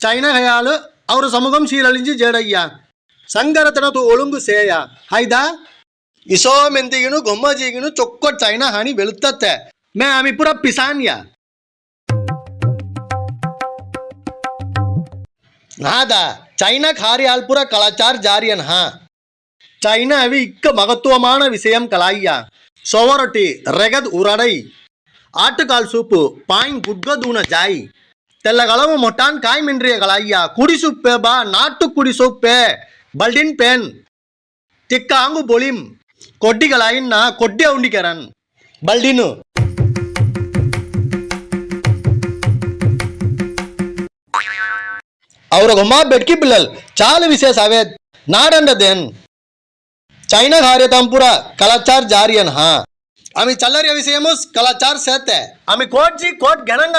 చైనహయాలు hour సముఖం శీలలించి జేడయ్యా సంగరతనతో ఒళుంగు సేయ హైదా ఇసోమెంతిగిను గొమ్మజీగిను చొక్క China హాని వెళుతత్తే మే ఆమె పుర పిసాన్యా నాదా చైనా కార్యాల్పుర కళాచార్ జారియన్ హా சைனா அவி இக்க மகத்துவமான விஷயம் கலாய்யா சோவரொட்டி ரெகத் உரடை ஆட்டுக்கால் சூப்பு பாயிங் குட்கதூன ஜாய் తెల్ల కలము మొట్టాన్ కాయమిండ్రియ కలయ్యా కుడి సుప్పే బా నాటు కుడి సొప్పే బల్డిన్ పెన్ తిక్కాంగు బొలిం కొడ్డి కలాయిన్న కొడ్డే ఉండికరన్ బల్డిను ಅವ್ರಗೊಮ್ಮ ಬೆಟ್ಕಿ ಪಿಲ್ಲಲ್ ಚಾಲ ವಿಶೇಷ ಅವೇದ್ ನಾಡಂಡದೇನ್ ಚೈನಾ ಹಾರ್ಯ ತಂಪುರ ಕಲಾಚಾರ್ ಜಾರಿಯನ್ ಹಾ ಆಮಿ ಚಲ್ಲರಿಯ ವಿಷಯಮುಸ್ ಕಲಾಚಾರ್ ಸೇತೆ ಆಮಿ ಕೋಟ್ಜಿ ಕೋಟ್ ಗೆಣಂಗ